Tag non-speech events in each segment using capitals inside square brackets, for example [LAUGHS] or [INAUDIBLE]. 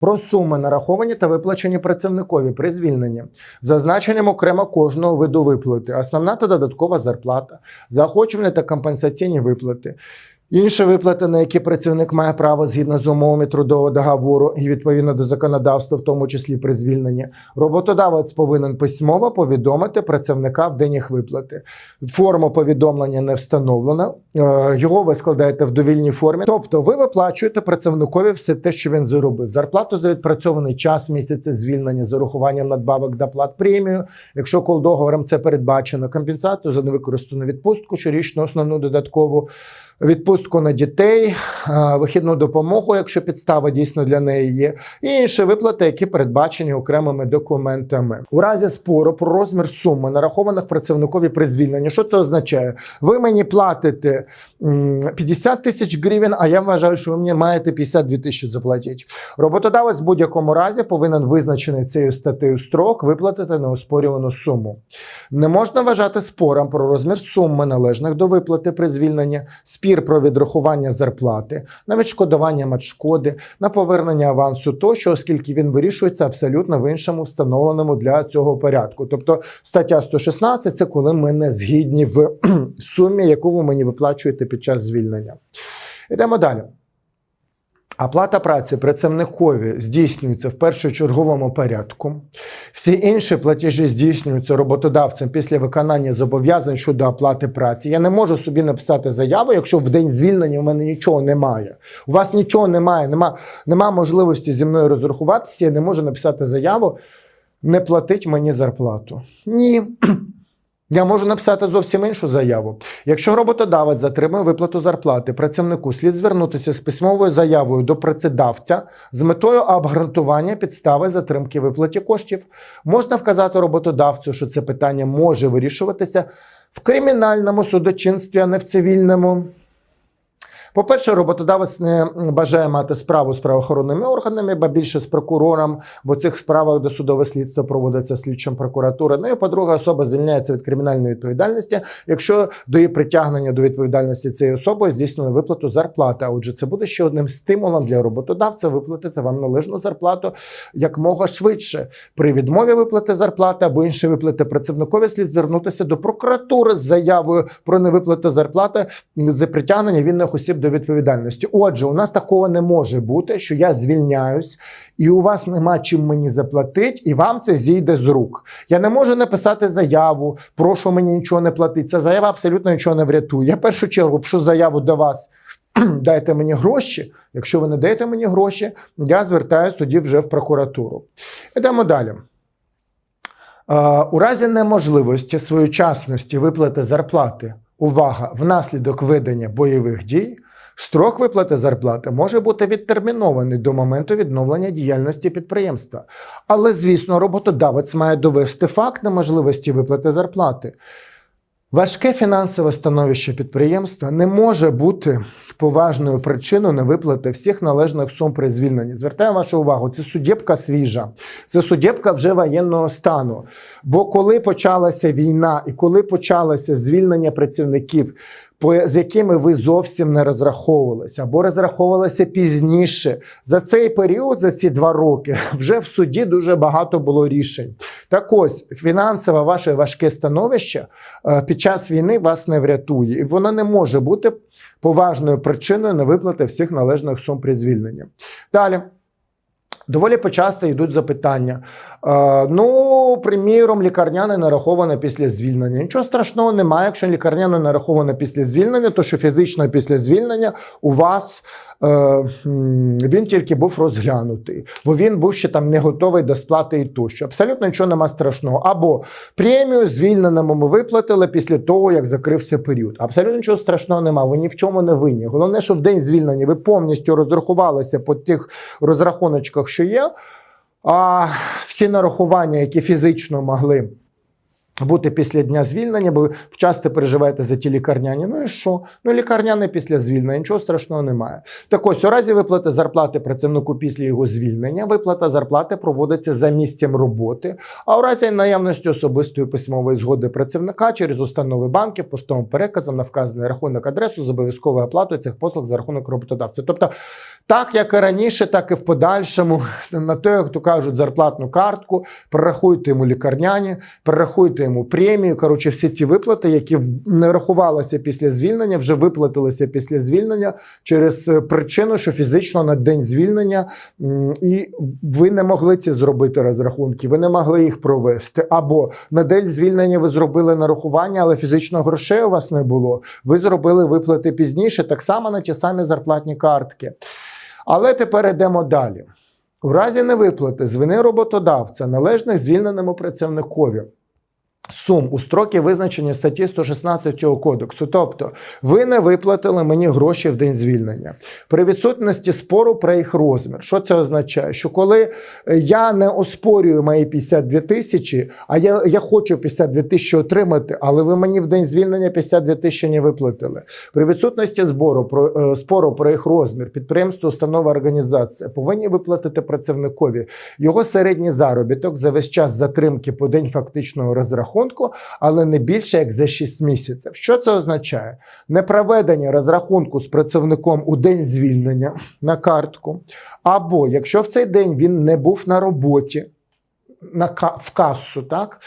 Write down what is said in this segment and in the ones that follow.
Про суми нараховані та виплачені працівникові при звільненні, зазначенням окремо кожного виду виплати, основна та додаткова зарплата, заохочування та компенсаційні виплати. Інші виплати, на які працівник має право згідно з умовами трудового договору і відповідно до законодавства, в тому числі при звільненні, роботодавець повинен письмово повідомити працівника в день їх виплати. Форму повідомлення не встановлено. е, Його ви складаєте в довільній формі. Тобто, ви виплачуєте працівникові все те, що він заробив. Зарплату за відпрацьований час місяця звільнення з урахуванням надбавок доплат премію. Якщо кол договором це передбачено, компенсацію за невикористану відпустку, щорічну основну додаткову відпустку на дітей, е, вихідну допомогу, якщо підстава дійсно для неї є, і інші виплати, які передбачені окремими документами. У разі спору про розмір суми, нарахованих працівникові при звільненні, що це означає? Ви мені платите 50 тисяч гривень, а я вважаю, що ви мені маєте 52 тисячі заплатити. Роботодавець в будь-якому разі повинен визначений цією статтею строк виплатити неоспорювану суму. Не можна вважати спором про розмір суми належних до виплати при звільненні, спір про відрахування зарплати, на відшкодування матшкоди, на повернення авансу тощо, оскільки він вирішується абсолютно в іншому встановленому для цього порядку. Тобто стаття 116 – це коли ми не згідні в [CLEARS THROAT] сумі, яку ви мені виплачуєте під час звільнення. Йдемо далі. Оплата праці працівникові здійснюється в першочерговому порядку. Всі інші платежі здійснюються роботодавцем після виконання зобов'язань щодо оплати праці. Я не можу собі написати заяву, якщо в день звільнення у мене нічого немає. У вас нічого немає, нема, нема можливості зі мною розрахуватися. Я не можу написати заяву, не платить мені зарплату. Ні. Я можу написати зовсім іншу заяву. Якщо роботодавець затримує виплату зарплати працівнику, слід звернутися з письмовою заявою до працедавця з метою обґрунтування підстави затримки виплаті коштів. Можна вказати роботодавцю, що це питання може вирішуватися в кримінальному судочинстві, а не в цивільному. По-перше, роботодавець не бажає мати справу з правоохоронними органами, ба більше з прокурором, бо в цих справах досудове слідство проводиться слідчим прокуратури. Ну і по-друге, особа звільняється від кримінальної відповідальності, якщо до її притягнення до відповідальності цієї особи здійснили виплату зарплати. А отже, це буде ще одним стимулом для роботодавця виплатити вам належну зарплату якмога швидше. При відмові виплати зарплати або інші виплати працівникові слід звернутися до прокуратури з заявою про невиплату зарплати за притягнення вільних осіб до відповідальності. Отже, у нас такого не може бути, що я звільняюсь, і у вас нема чим мені заплатити, і вам це зійде з рук. Я не можу написати заяву, прошу мені нічого не платити. Ця заява абсолютно нічого не врятує. Я в першу чергу пишу заяву до вас. [CLEARS THROAT] Дайте мені гроші. Якщо ви не даєте мені гроші, я звертаюсь тоді вже в прокуратуру. Йдемо далі. Е, У разі неможливості своєчасності виплати зарплати, увага, внаслідок ведення бойових дій, строк виплати зарплати може бути відтермінований до моменту відновлення діяльності підприємства. Але, звісно, роботодавець має довести факт неможливості виплати зарплати. Важке фінансове становище підприємства не може бути поважною причиною невиплати всіх належних сум при звільненні. Звертаю вашу увагу, це судєбка свіжа, це судєбка вже воєнного стану. Бо коли почалася війна і коли почалося звільнення працівників, з якими ви зовсім не розраховувалися, або розраховувалися пізніше. За цей період, за ці два роки, [LAUGHS] вже в суді дуже багато було рішень. Так ось фінансове ваше важке становище е, під час війни вас не врятує, і воно не може бути поважною причиною невиплати всіх належних сум при звільненні. Далі. Доволі почасто йдуть запитання. Е, ну, приміром, лікарняне нараховане після звільнення. Нічого страшного немає, якщо лікарняне нараховане після звільнення, то що фізично після звільнення у вас е, він тільки був розглянутий, бо він був ще там не готовий до сплати і тощо. Абсолютно нічого нема страшного. Або премію звільненому ми виплатили після того, як закрився період. Абсолютно нічого страшного нема. Ви ні в чому не винні. Головне, що в день звільнення ви повністю розрахувалися по тих розрахуночках, що є. А всі нарахування, які фізично могли бути після дня звільнення, бо ви часто переживаєте за ті лікарняні. Ну і що? Ну, лікарняне після звільнення, нічого страшного немає. Так ось, у разі виплати зарплати працівнику після його звільнення, виплата зарплати проводиться за місцем роботи, а у разі наявності особистої письмової згоди працівника через установи банків, поштовим переказом на вказаний рахунок адресу з обов'язковою оплатою цих послуг за рахунок роботодавця. Тобто, так як і раніше, так і в подальшому, [LAUGHS] на те, як то кажуть, зарплатну картку, перерахуйте йому лікарняні, перерахуйте йому премію. Коротше, всі ці виплати, які не рахувалися після звільнення, вже виплатилися після звільнення через е, причину, що фізично на день звільнення і ви не могли ці зробити розрахунки, ви не могли їх провести. Або на день звільнення ви зробили нарахування, але фізично грошей у вас не було. Ви зробили виплати пізніше, так само на ті самі зарплатні картки. Але тепер йдемо далі. У разі невиплати з вини роботодавця належних звільненому працівникові сум у строки визначені статті 116 цього кодексу. Тобто, ви не виплатили мені гроші в день звільнення. При відсутності спору про їх розмір. Що це означає? Що коли е, я не оспорюю мої 52 тисячі, а я, я хочу 52 тисячі отримати, але ви мені в день звільнення 52 тисячі не виплатили. При відсутності збору про е, спору про їх розмір, підприємство, установа, організація повинні виплатити працівникові його середній заробіток за весь час затримки по день фактичного розрахунку, але не більше як за 6 місяців. Що це означає? Непроведення розрахунку з працівником у день звільнення на картку, або якщо в цей день він не був на роботі на в касу, так?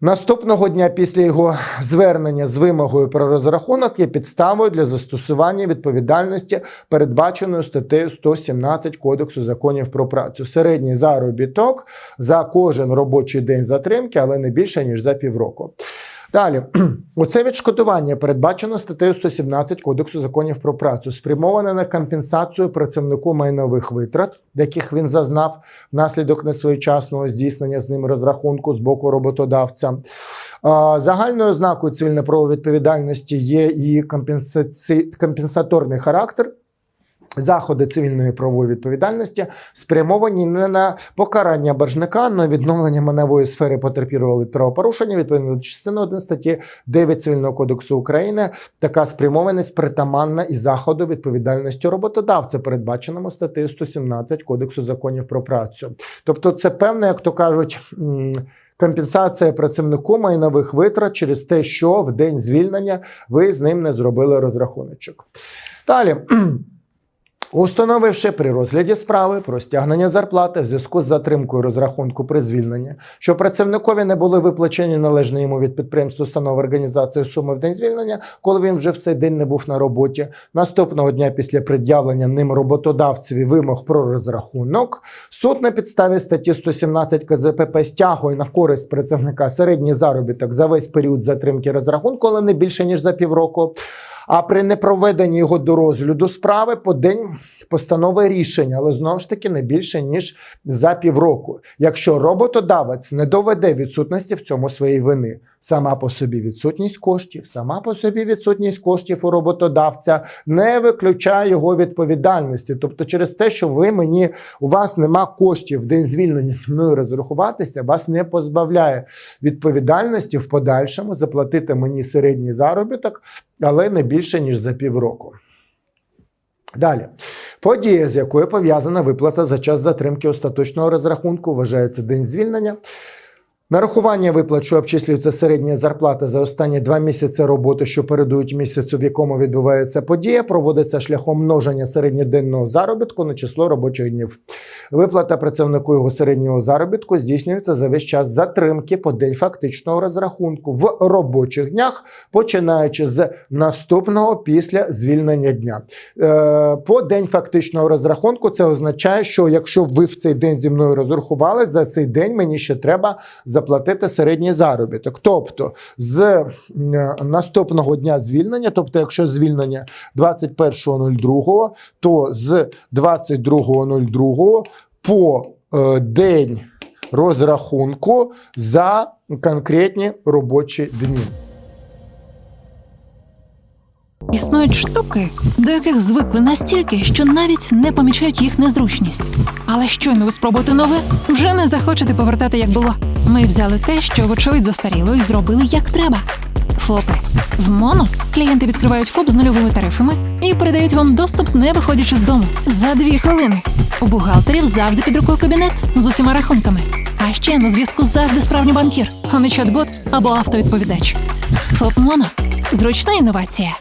Наступного дня після його звернення з вимогою про розрахунок є підставою для застосування відповідальності, передбаченою статтею 117 Кодексу законів про працю. Середній заробіток за кожен робочий день затримки, але не більше ніж за півроку. Далі, [CLEARS THROAT] оце відшкодування передбачено статтею 117 Кодексу законів про працю, спрямоване на компенсацію працівнику майнових витрат, яких він зазнав внаслідок несвоєчасного здійснення з ним розрахунку з боку роботодавця. Загальною ознакою цивільно-правової відповідальності є і компенсаторний характер. Заходи цивільної правової відповідальності спрямовані не на покарання боржника, на відновлення маневої сфери потерпілого правопорушення відповідно до частини 1 статті 9 Цивільного кодексу України. Така спрямованість притаманна і заходу відповідальності роботодавця, передбаченому статтею 117 Кодексу законів про працю. Тобто, це певне, як то кажуть. Компенсація працівнику майнових витрат через те, що в день звільнення ви з ним не зробили розрахуночок. Далі. [CLEARS THROAT] Установивши при розгляді справи про стягнення зарплати в зв'язку з затримкою розрахунку при звільненні, що працівникові не були виплачені належні йому від підприємства установи організації суми в день звільнення, коли він вже в цей день не був на роботі. Наступного дня після пред'явлення ним роботодавцеві вимог про розрахунок, суд на підставі статті 117 КЗПП стягує на користь працівника середній заробіток за весь період затримки розрахунку, але не більше ніж за півроку. А при непроведенні його до розгляду справи по день постанови рішення, але знову ж таки не більше ніж за півроку. Якщо роботодавець не доведе відсутності в цьому своєї вини, сама по собі відсутність коштів, сама по собі відсутність коштів у роботодавця не виключає його відповідальності. Тобто, через те, що ви мені у вас нема коштів в день звільнення зі мною розрахуватися, вас не позбавляє відповідальності в подальшому заплатити мені середній заробіток, але не більше ніж за півроку. Далі. Подія, з якою пов'язана виплата за час затримки остаточного розрахунку, вважається день звільнення. Нарахування виплат, що обчислюється середня зарплата за останні два місяці роботи, що передують місяцю, в якому відбувається подія, проводиться шляхом множення середньоденного заробітку на число робочих днів. Виплата працівнику його середнього заробітку здійснюється за весь час затримки по день фактичного розрахунку в робочих днях, починаючи з наступного після звільнення дня. Е, По день фактичного розрахунку це означає, що якщо ви в цей день зі мною розрахували, за цей день мені ще треба заплатити середній заробіток. Тобто з наступного дня звільнення, тобто, якщо звільнення 21.02, то з 22.02 по е, день розрахунку за конкретні робочі дні. Існують штуки, до яких звикли настільки, що навіть не помічають їх незручність. Але щойно ви спробуєте нове, вже не захочете повертати як було. Ми взяли те, що вочевидь застаріло, і зробили як треба. ФОПи. В моно клієнти відкривають ФОП з нульовими тарифами і передають вам доступ, не виходячи з дому. За дві хвилини. У бухгалтерів завжди під рукою кабінет з усіма рахунками. А ще на зв'язку завжди справжній банкір, а не чат-бот або автовідповідач. ФОП Моно. Зручна інновація.